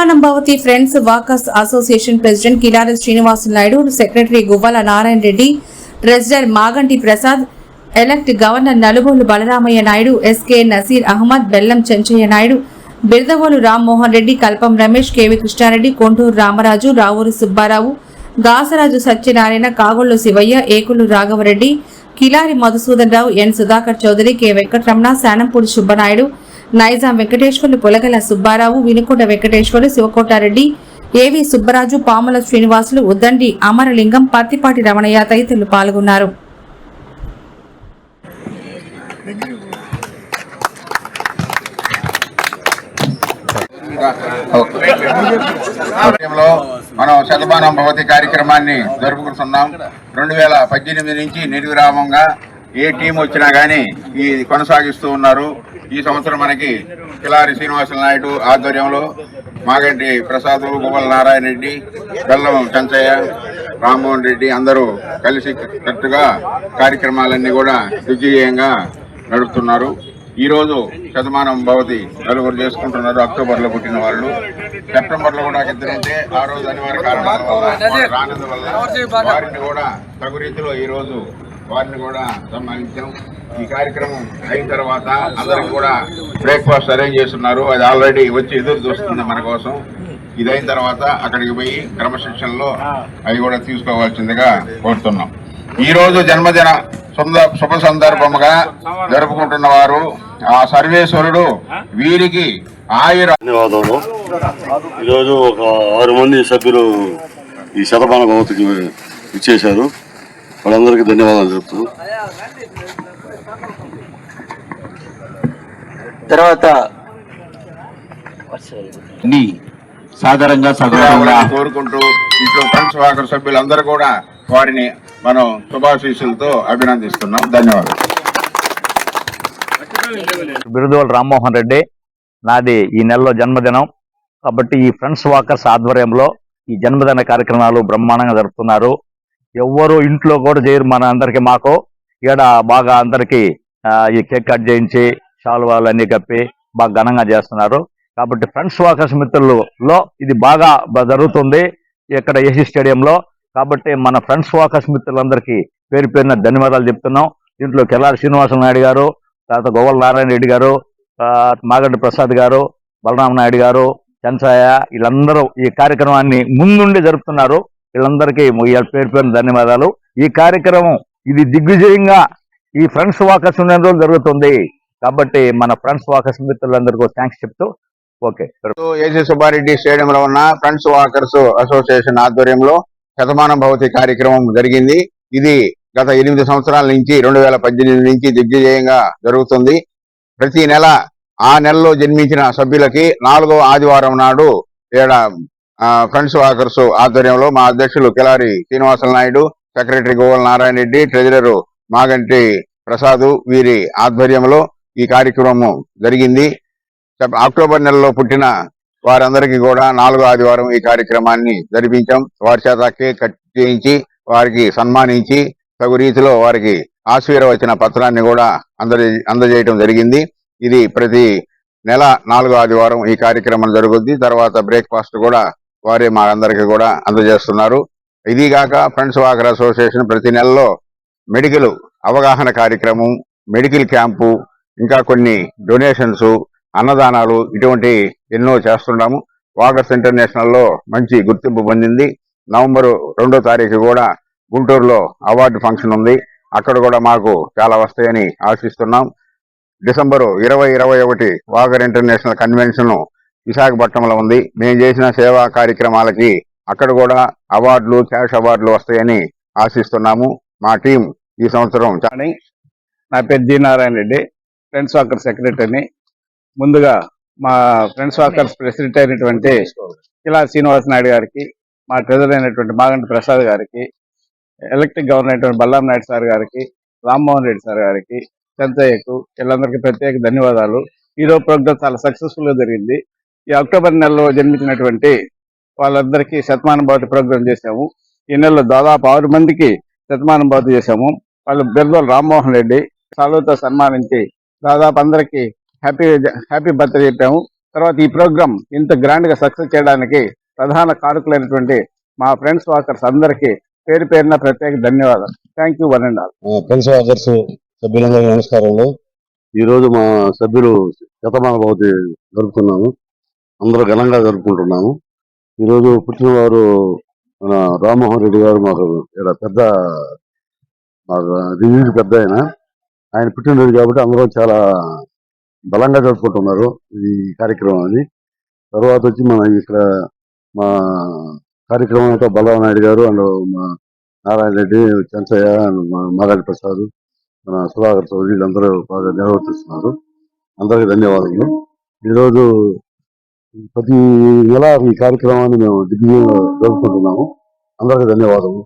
Shatamanam Bhavati friends walkers association president Kilari Srinivasa Naidu secretary Guvvala Narayana Reddy treasurer Maganti Prasad elect governor Nalugolu Balaramaiah Naidu SK Naseer Ahmed Bellam Chenchaiah Naidu Birdavolu Rammohan Reddy Kalpam Ramesh KV Krishnareddy Konturu Ramaraju Ravuri Subbarao Gasaraju Satyanarayana Kagollu Sivaiah Ekulu Raghavareddy Kilari Madhusudan Rao N Sudhakar Chowdary K Venkataramana Shanampudi Subbanaidu Nizam Venkateswarlu Polagala Subbarao Vinukonda Venkateswarlu Sivakotareddy AV Subbaraju Pamula Srinivasulu ఉద్దండి అమరలింగం Pattipati Ramanaiah తదితరులు పాల్గొన్నారు. మనం శతమానం భవతి కార్యక్రమాన్ని జరుపుకుంటున్నాం. రెండు వేల పద్దెనిమిది నుంచి నిర్విరామంగా ఏ టీం వచ్చినా కానీ ఇది కొనసాగిస్తూ ఉన్నారు. ఈ సంవత్సరం మనకి కిలారి శ్రీనివాస నాయుడు ఆధ్వర్యంలో మాగంటి ప్రసాద్ గువ్వల నారాయణ రెడ్డి బెల్లం చంచయ్య రామ్మోహన్ రెడ్డి అందరూ కలిసి కట్టుగా కార్యక్రమాలన్నీ కూడా దిగ్విజయంగా నడుపుతున్నారు. ఈ రోజు శతమానం భవతి నలుగురు చేసుకుంటున్నారు. అక్టోబర్లో పుట్టిన వాళ్ళు. సెప్టెంబర్లో కూడా ఇద్దరంటే ఆ రోజు అనివార్య కారణాల వల్ల రానందు వల్ల వారిని కూడా తగు రీతిలో ఈ రోజు వారిని కూడా సన్మానించాం. ఈ కార్యక్రమం అయిన తర్వాత అందరికి కూడా బ్రేక్ఫాస్ట్ అరేంజ్ చేస్తున్నారు. అది ఆల్రెడీ వచ్చి ఎదురు చూస్తుంది మన కోసం. ఇది అయిన తర్వాత అక్కడికి పోయి క్రమశిక్షణలో అవి కూడా తీసుకోవాల్సిందిగా కోరుతున్నాం. ఈ రోజు జన్మదిన శుభ- శుభ సందర్భముగా జరుపుకుంటున్న వారు ఆ సర్వేశ్వరుడు వీరికి ఆయుర ధన్యవాదాలు ఈరోజు ఒక ఆరు మంది సభ్యులు ఈ శతమాన భవతికి ఇచ్చేశారు వాళ్ళందరికీ ధన్యవాదాలు చెప్తున్నాను తర్వాత ని సాధారణంగా సగౌరవంగా కోరుకుంటూ ఇంట్లో ఫ్రెండ్స్ వాకర్ సభ్యులందరూ కూడా వారిని మనం శుభాశీస్సులతో అభినందిస్తున్నాం. ధన్యవాదాలు. బిరుదోల రామ్మోహన్ రెడ్డి నాది ఈ నెలలో జన్మదినం. కాబట్టి ఈ ఫ్రెండ్స్ వాకర్స్ ఆధ్వర్యంలో ఈ జన్మదిన కార్యక్రమాలు బ్రహ్మాండంగా జరుపుతున్నారు. ఎవ్వరు ఇంట్లో కూడా చేయరు మన అందరికి మాకు. ఈడ బాగా అందరికి ఈ కేక్ కట్ చేయించి శాలువాలు అన్ని కప్పి బాగా ఘనంగా చేస్తున్నారు. కాబట్టి ఫ్రెండ్స్ వాకర్స్ మిత్రులలో ఇది బాగా జరుగుతుంది ఇక్కడ ఏసీ స్టేడియంలో. కాబట్టి మన ఫ్రెండ్స్ వాకర్స్ మిత్రులందరికీ పేరు పేరున ధన్యవాదాలు చెప్తున్నాం. దీంట్లో కెల్లారి శ్రీనివాస నాయుడు గారు తర్వాత గోవల నారాయణ రెడ్డి గారు ఆ, మాగంటి ప్రసాద్ గారు బలరామ నాయుడు గారు చంచాయ వీళ్ళందరూ ఈ కార్యక్రమాన్ని ముందుండి జరుపుతున్నారు. వీళ్ళందరికీ ఈ పేరు పేరు ధన్యవాదాలు. ఈ కార్యక్రమం ఇది దిగ్విజయంగా ఈ ఫ్రెండ్స్ వాకర్స్ ఉన్న రోజులు జరుగుతుంది. కాబట్టి మన ఫ్రెండ్స్ వాకర్స్ మిత్రులందరికీ థ్యాంక్స్ చెప్తూ ఓకే. ఏసీ సుబ్బారెడ్డి స్టేడియంలో ఉన్న ఫ్రెండ్స్ వాకర్స్ అసోసియేషన్ ఆధ్వర్యంలో శతమానం భవతి కార్యక్రమం జరిగింది. ఇది గత ఎనిమిది సంవత్సరాల నుంచి రెండు వేల పద్దెనిమిది నుంచి దిగ్విజయంగా జరుగుతుంది. ప్రతి నెల ఆ నెలలో జన్మించిన సభ్యులకి నాలుగో ఆదివారం నాడు ఫ్రెండ్స్ వాకర్స్ ఆధ్వర్యంలో మా అధ్యక్షులు కిలారి శ్రీనివాసల నాయుడు సెక్రటరీ గోవల్ నారాయణ రెడ్డి ట్రెజరర్ మాగంటి ప్రసాద్ వీరి ఆధ్వర్యంలో ఈ కార్యక్రమం జరిగింది. అక్టోబర్ నెలలో పుట్టిన వారందరికీ కూడా నాలుగో ఆదివారం ఈ కార్యక్రమాన్ని జరిపించాం. వారి చేత కేక్ కట్ చేయించి వారికి సన్మానించి తగు రీతిలో వారికి ఆశీర్వచన పత్రాన్ని కూడా అందజే అందజేయడం జరిగింది. ఇది ప్రతి నెల నాలుగో ఆదివారం ఈ కార్యక్రమం జరుగుద్ది. తర్వాత బ్రేక్ఫాస్ట్ కూడా వారే మా అందరికీ కూడా అందజేస్తున్నారు. ఇది కాక ఫ్రెండ్స్ వాకర్ అసోసియేషన్ ప్రతి నెలలో మెడికల్ అవగాహన కార్యక్రమం మెడికల్ క్యాంపు ఇంకా కొన్ని డొనేషన్స్ అన్నదానాలు ఇటువంటి ఎన్నో చేస్తున్నాము వాకర్స్ ఇంటర్నేషనల్లో మంచి గుర్తింపు పొందింది. నవంబర్ రెండో తారీఖు కూడా గుంటూరులో అవార్డు ఫంక్షన్ ఉంది. అక్కడ కూడా మాకు చాలా వస్తాయని ఆశిస్తున్నాం. డిసెంబరు ఇరవై ఇరవై ఒకటి వాగర్ ఇంటర్నేషనల్ కన్వెన్షన్ విశాఖపట్నంలో ఉంది. మేము చేసిన సేవా కార్యక్రమాలకి అక్కడ కూడా అవార్డులు క్యాష్ అవార్డులు వస్తాయని ఆశిస్తున్నాము. మా టీం ఈ సంవత్సరం కానీ నా పేరు G Narayana Reddy friends walker సెక్రటరీని. ముందుగా మా ఫ్రెండ్స్ వాకర్స్ ప్రెసిడెంట్ అయినటువంటి కిలా శ్రీనివాస నాయుడు గారికి మా ట్రెజర్ అయినటువంటి మాగంటి ప్రసాద్ గారికి ఎలక్ట్రిక్ గవర్నర్ అయినటువంటి బల్లాం నాయుడు సార్ గారికి రామ్మోహన్ రెడ్డి సార్ గారికి చంతయ్యకు వీళ్ళందరికీ ప్రత్యేక ధన్యవాదాలు. ఈరోజు ప్రోగ్రామ్ చాలా సక్సెస్ఫుల్గా జరిగింది. ఈ అక్టోబర్ నెలలో జన్మించినటువంటి వాళ్ళందరికీ శతమానం భవతి ప్రోగ్రామ్ చేశాము. ఈ నెలలో దాదాపు ఆరు మందికి శతమానం భవతి చేశాము. వాళ్ళు బిర్దోలు రామ్మోహన్ రెడ్డి సాలుతో సన్మానించి దాదాపు అందరికి హ్యాపీ హ్యాపీ బర్త్డే చెప్పాము. తర్వాత ఈ ప్రోగ్రాం ఇంత గ్రాండ్గా సక్సెస్ చేయడానికి ప్రధాన కారకులైనటువంటి మా ఫ్రెండ్స్ వాకర్స్ అందరికీ పేరు పేరున ప్రత్యేక ధన్యవాదాలు. Thank you one and all friends others సభ్యులందరికీ నమస్కారాలు ఈ రోజు మా సభ్యులు శతమాన భవతి జరుపుకున్నాము. అందరూ ఘనంగా జరుపుకుంటున్నాము. ఈ రోజు పుట్టినవారు మన రామ్మోహన్ రెడ్డి గారు మాకు ఇక్కడ పెద్ద మాకు రివ్యూ పెద్ద ఆయన. ఆయన పుట్టినరోజు కాబట్టి అందరూ చాలా బలంగా జరుపుకుంటున్నారు ఈ కార్యక్రమాన్ని తర్వాత వచ్చి మన ఇక్కడ మా కార్యక్రమం అంతా బలరామ నాయుడు గారు అండ్ మా నారాయణ రెడ్డి చెంచయ్య అండ్ మాగాడి ప్రసాద్ మన సుధాకర్ చౌదరి వీళ్ళందరూ బాగా నిర్వర్తిస్తున్నారు. అందరికీ ధన్యవాదాలు ఈరోజు ప్రతి నెల ఈ కార్యక్రమాన్ని మేము దిగ్విజయంగా జరుపుకుంటున్నాము. అందరికీ ధన్యవాదాలు